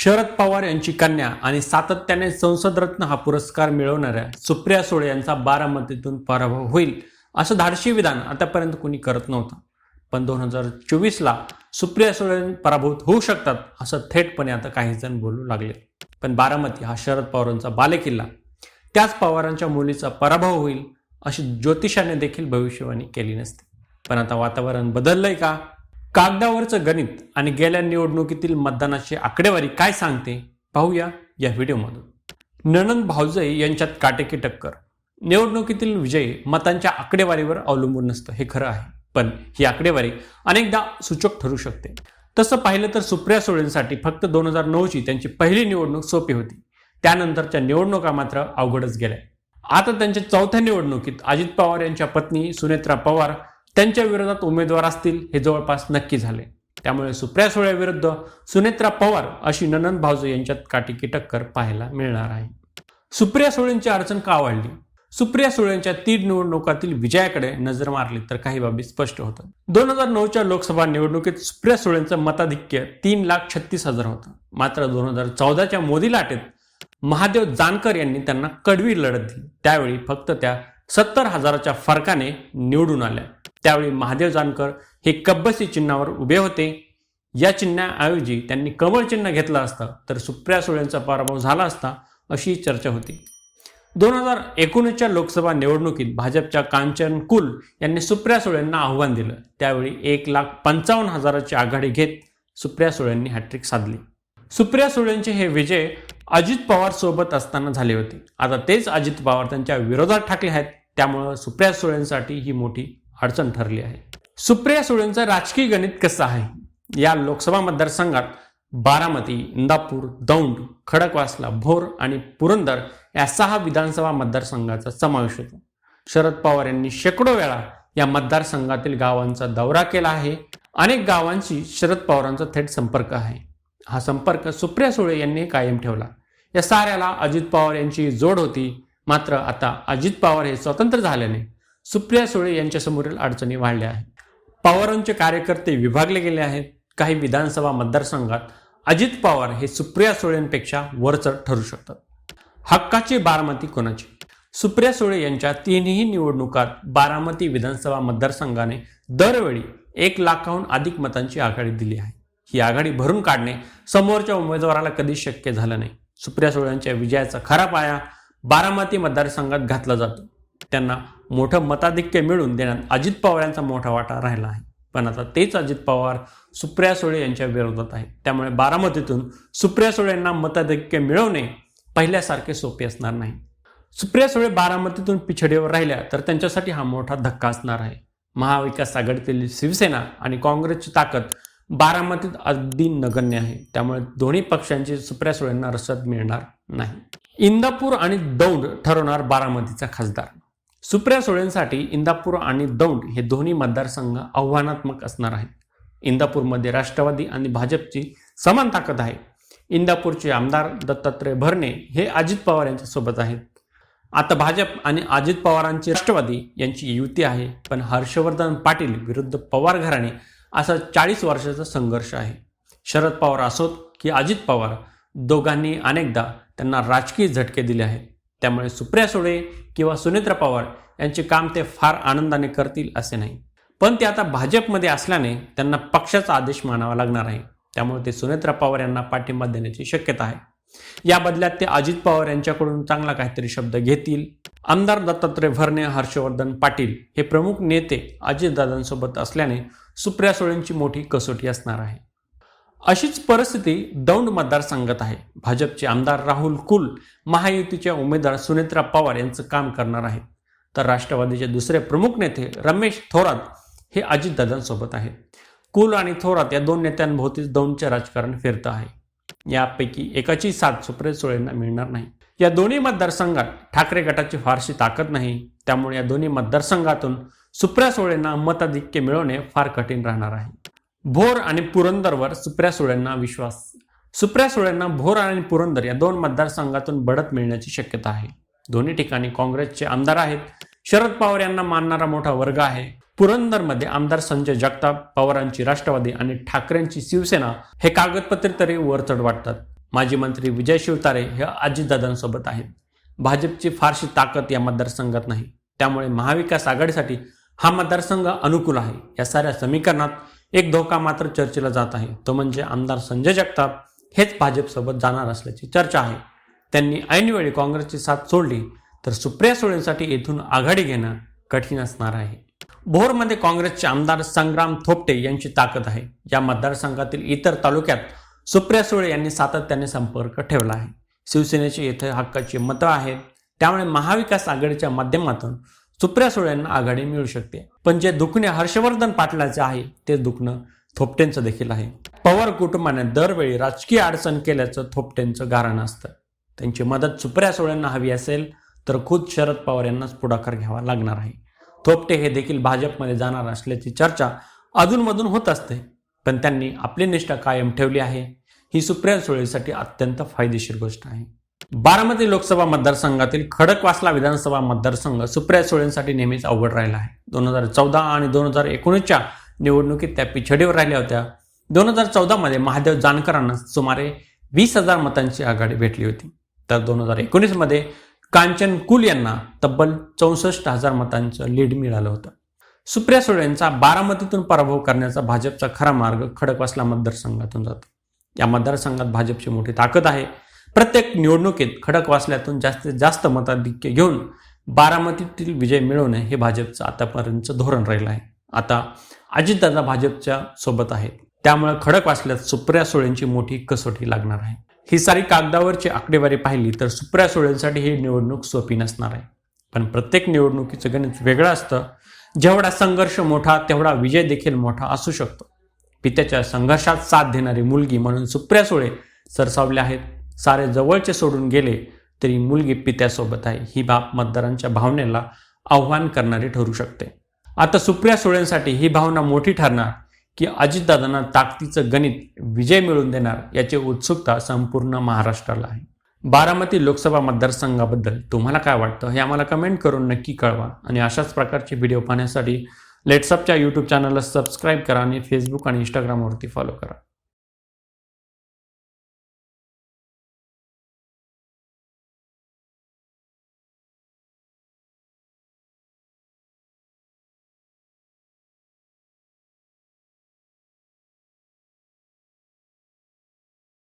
शरद पवार यांची कन्या आणि सातत्याने संसदरत्न हा पुरस्कार मिळवणाऱ्या सुप्रिया सुळे यांचा बारामतीतून पराभव होईल असं धाडशी विधान आतापर्यंत कोणी करत नव्हतं. पण दोन हजार चोवीसला सुप्रिया सुळे पराभूत होऊ शकतात असं थेटपणे आता काही जण बोलू लागले. पण बारामती हा शरद पवारांचा बालेकिल्ला. त्याच पवारांच्या मुलीचा पराभव होईल अशी ज्योतिषाने देखील भविष्यवाणी केली नसते. पण आता वातावरण बदललंय का? कागदावरचं गणित आणि गेल्या निवडणुकीतील मतदानाची आकडेवारी काय सांगते? पाहूया या व्हिडिओमधून. ननंद भावजई यांच्यात काटेकी टक्कर. निवडणुकीतील विजय मतांच्या आकडेवारीवर अवलंबून नसतं हे खरं आहे. पण ही आकडेवारी अनेकदा सूचक ठरू शकते. तसं पाहिलं तर सुप्रिया सुळेंसाठी फक्त दोन हजार नऊची त्यांची पहिली निवडणूक सोपी होती. त्यानंतरच्या निवडणुका मात्र अवघडच गेल्या. आता त्यांच्या चौथ्या निवडणुकीत अजित पवार यांच्या पत्नी सुनेत्रा पवार त्यांच्या विरोधात उमेदवार असतील हे जवळपास नक्की झाले. त्यामुळे सुप्रिया सुळे विरुद्ध सुनेत्रा पवार अशी ननंद भाऊजो यांच्यात काटीकी टक्कर पाहायला मिळणार आहे. सुप्रिया सुळेंची अडचण का वाढली? सुप्रिया सुळेंच्या तीन निवडणुकातील विजयाकडे नजर मारली तर काही बाबी स्पष्ट होतात. दोन हजार नऊच्या लोकसभा निवडणुकीत सुप्रिया सुळेंचं मताधिक्य तीन लाख छत्तीस हजार होतं. मात्र दोन हजार चौदाच्या मोदी लाटेत महादेव जानकर यांनी त्यांना कडवी लढत दिली. त्यावेळी फक्त त्या सत्तर हजाराच्या फरकाने निवडून आल्या. त्यावेळी महादेव जानकर हे कब्बसी चिन्हावर उभे होते. या चिन्हाऐवजी त्यांनी कमळ चिन्ह घेतलं असतं तर सुप्रिया सुळेंचा पराभव झाला असता अशी चर्चा होती. दोन हजार एकोणीसच्या लोकसभा निवडणुकीत भाजपच्या कांचन कुल यांनी सुप्रिया सुळेंना आव्हान दिलं. त्यावेळी एक लाख पंचावन्न हजाराची आघाडी घेत सुप्रिया सुळेंनी हॅट्रिक साधली. सुप्रिया सुळेंचे हे विजय अजित पवार सोबत असताना झाले होते. आता तेच अजित पवार त्यांच्या विरोधात ठाकले आहेत. त्यामुळं सुप्रिया सुळेंसाठी ही मोठी अडचण ठरली आहे. सुप्रिया सुळेंचं राजकीय गणित कसं आहे? या लोकसभा मतदारसंघात बारामती इंदापूर दौंड खडकवासला भोर आणि पुरंदर या सहा विधानसभा मतदारसंघाचा समावेश होतो. शरद पवार यांनी शेकडो वेळा या मतदारसंघातील गावांचा दौरा केला आहे. अनेक गावांशी शरद पवारांचा थेट संपर्क आहे. हा संपर्क सुप्रिया सुळे यांनी कायम ठेवला. या साऱ्याला अजित पवार यांची जोड होती. मात्र आता अजित पवार हे स्वतंत्र झाल्याने सुप्रिया सुळे यांच्यासमोरील अडचणी वाढल्या आहेत. पवारांचे कार्यकर्ते विभागले गेले आहेत. काही विधानसभा मतदारसंघात अजित पवार हे सुप्रिया सुळेंपेक्षा वरचढ ठरू शकतात. हक्काची बारामती कोणाची? सुप्रिया सुळे यांच्या तीनही निवडणुकात बारामती विधानसभा मतदारसंघाने दरवेळी एक लाखाहून अधिक मतांची आघाडी दिली आहे. ही आघाडी भरून काढणे समोरच्या उमेदवाराला कधीच शक्य झालं नाही. सुप्रिया सुळेंच्या विजयाचा खरा पाया बारामती मतदारसंघात घातला जातो. त्यांना मोठं मताधिक्य मिळून देण्यात अजित पवार यांचा मोठा वाटा राहिला आहे. पण आता तेच अजित पवार सुप्रिया सुळे यांच्या विरोधात आहे त्यामुळे बारामतीतून सुप्रिया सुळे यांना मताधिक्य मिळवणे पहिल्यासारखे सोपे असणार नाही. सुप्रिया सुळे बारामतीतून पिछडीवर राहिल्या तर त्यांच्यासाठी हा मोठा धक्का असणार आहे. महाविकास आघाडीतील शिवसेना आणि काँग्रेसची ताकद बारामतीत अगदी नगण्य आहे. त्यामुळे दोन्ही पक्षांची सुप्रिया सुळेंना रसद मिळणार नाही. इंदापूर आणि दौंड ठरवणार बारामतीचा खासदार. सुप्रिया सुळेंसाठी इंदापूर आणि दौंड हे दोन्ही मतदारसंघ आव्हानात्मक असणार आहेत. इंदापूरमध्ये राष्ट्रवादी आणि भाजपची समान ताकद आहे. इंदापूरचे आमदार दत्तात्रय भरणे हे अजित पवार यांच्यासोबत आहेत. आता भाजप आणि अजित पवारांची राष्ट्रवादी यांची युती आहे पण हर्षवर्धन पाटील विरुद्ध पवार घराणे असा चाळीस वर्षाचा संघर्ष आहे. शरद पवार असोत की अजित पवार दोघांनी अनेकदा त्यांना राजकीय झटके दिले आहेत. त्यामुळे सुप्रिया सुळे किंवा सुनेत्रा पवार यांचे काम ते फार आनंदाने करतील असे नाही. पण ते आता भाजपमध्ये असल्याने त्यांना पक्षाचा आदेश मानावा लागणार आहे. त्यामुळे ते सुनेत्रा पवार यांना पाठिंबा देण्याची शक्यता आहे. या बदल्यात ते अजित पवार यांच्याकडून चांगला काहीतरी शब्द घेतील. आमदार दत्तात्रय भरणे हर्षवर्धन पाटील हे प्रमुख नेते अजितदादांसोबत असल्याने सुप्रिया सुळेंची मोठी कसोटी असणार आहे. अशीच परिस्थिती दौंड मतदारसंघात आहे. भाजपचे आमदार राहुल कुल महायुतीच्या उमेदवार सुनेत्रा पवार यांचं काम करणार आहेत. तर राष्ट्रवादीचे दुसरे प्रमुख नेते रमेश थोरात हे अजितदादांसोबत आहेत. कुल आणि थोरात या दोन नेत्यांभोवतीच दौंडचे राजकारण फिरतं आहे. यापैकी एकाची साथ सुप्रिया सुळेंना मिळणार नाही. या दोन्ही मतदारसंघात ठाकरे गटाची फारशी ताकद नाही. त्यामुळे या दोन्ही मतदारसंघातून सुप्रिया सुळेंना मताधिक्य मिळवणे फार कठीण राहणार आहे. भोर आणि पुरंदरवर सुप्रिया सुळेंना विश्वास. सुप्रिया सुळेंना भोर आणि पुरंदर या दोन मतदारसंघातून बढत मिळण्याची शक्यता आहे. दोन्ही ठिकाणी काँग्रेसचे आमदार आहेत. शरद पवार यांना मानणारा मोठा वर्ग आहे. पुरंदरमध्ये आमदार संजय जगताप पवारांची राष्ट्रवादी आणि ठाकरेंची शिवसेना हे कागदपत्रे तरी वरचढ वाटतात. माजी मंत्री विजय शिवतारे हे अजितदादांसोबत आहेत. भाजपची फारशी ताकद या मतदारसंघात नाही. त्यामुळे महाविकास आघाडीसाठी हा मतदारसंघ अनुकूल आहे. या साऱ्या समीकरणात एक धोका मात्र चर्चेला जात आहे. तो म्हणजे आमदार संजय जगताप हेच भाजपसोबत जाणार असल्याची चर्चा आहे. त्यांनी ऐनवेळी काँग्रेसची साथ सोडली तर सुप्रिया सुळेंसाठी येथून आघाडी घेणं कठीण असणार आहे. भोरमध्ये काँग्रेसचे आमदार संग्राम थोपटे यांची ताकद आहे. या मतदारसंघातील इतर तालुक्यात सुप्रिया सुळे यांनी सातत्याने संपर्क ठेवला आहे. शिवसेनेची येथे हक्काची मतं आहेत. त्यामुळे महाविकास आघाडीच्या माध्यमातून सुप्रिया सुळे यांना आघाडी मिळू शकते. पण जे दुखणे हर्षवर्धन पाटलाचे आहे ते दुखणं थोपटेंचं देखील आहे. पवार कुटुंबाने दरवेळी राजकीय अडचण केल्याचं थोपटेंचं गारण असतं. त्यांची मदत सुप्रिया सुळेंना हवी असेल तर खुद शरद पवार यांनाच पुढाकार घ्यावा लागणार आहे. थोपटे हे देखील भाजपमध्ये जाणार असल्याची चर्चा अधूनमधून होत असते पण त्यांनी आपली निष्ठा कायम ठेवली आहे. ही सुप्रिया सुळेसाठी अत्यंत फायदेशीर गोष्ट आहे. बारामती लोकसभा मतदारसंघातील खडकवासला विधानसभा मतदारसंघ सुप्रिया सुळेंसाठी नेहमीच अवघड राहिला आहे. दोन हजार चौदा आणि दोन हजार एकोणीसच्या निवडणुकीत त्या पिछडीवर राहिल्या होत्या. दोन हजार चौदामध्ये महादेव जानकरांना सुमारे वीस हजार मतांची आघाडी भेटली होती. तर दोन हजार एकोणीसमध्ये कांचन कुल यांना तब्बल चौसष्ट हजार मतांचं लीड मिळालं होतं. सुप्रिया सुळेंचा बारामतीतून पराभव करण्याचा भाजपचा खरा मार्ग खडकवासला मतदारसंघातून जातो. या मतदारसंघात भाजपची मोठी ताकद आहे. प्रत्येक निवडणुकीत खडकवासल्यातून जास्तीत जास्त मताधिक्य घेऊन बारामतीतील विजय मिळवणे हे भाजपचं आतापर्यंतचं धोरण राहिलं आहे. आता अजितदादा भाजपच्या सोबत आहेत. त्यामुळे खडकवासल्यात सुप्रिया सुळेंची मोठी कसोटी लागणार आहे. ही सारी कागदावरची आकडेवारी पाहिली तर सुप्रिया सुळेंसाठी ही निवडणूक सोपी नसणार आहे. पण प्रत्येक निवडणुकीचं गणित वेगळं असतं. जेवढा संघर्ष मोठा तेवढा विजय देखील मोठा असू शकतो. पित्याच्या संघर्षात साथ देणारी मुलगी म्हणून सुप्रिया सुळे सरसावले आहेत. सारे जवळचे सोडून गेले तरी मुलगी पित्यासोबत आहे. ही बाब मतदारांच्या भावनेला आव्हान करणारी ठरू शकते. आता सुप्रिया सुळेंसाठी ही भावना मोठी ठरणार की अजितदादांना ताकदीचं गणित विजय मिळवून देणार याची उत्सुकता संपूर्ण महाराष्ट्राला आहे. बारामती लोकसभा मतदारसंघाबद्दल तुम्हाला काय वाटतं हे आम्हाला कमेंट करून नक्की कळवा आणि अशाच प्रकारचे व्हिडिओ पाहण्यासाठी लेट्सअपच्या यूट्यूब चॅनलला सबस्क्राईब करा आणि फेसबुक आणि इंस्टाग्रामवरती फॉलो करा.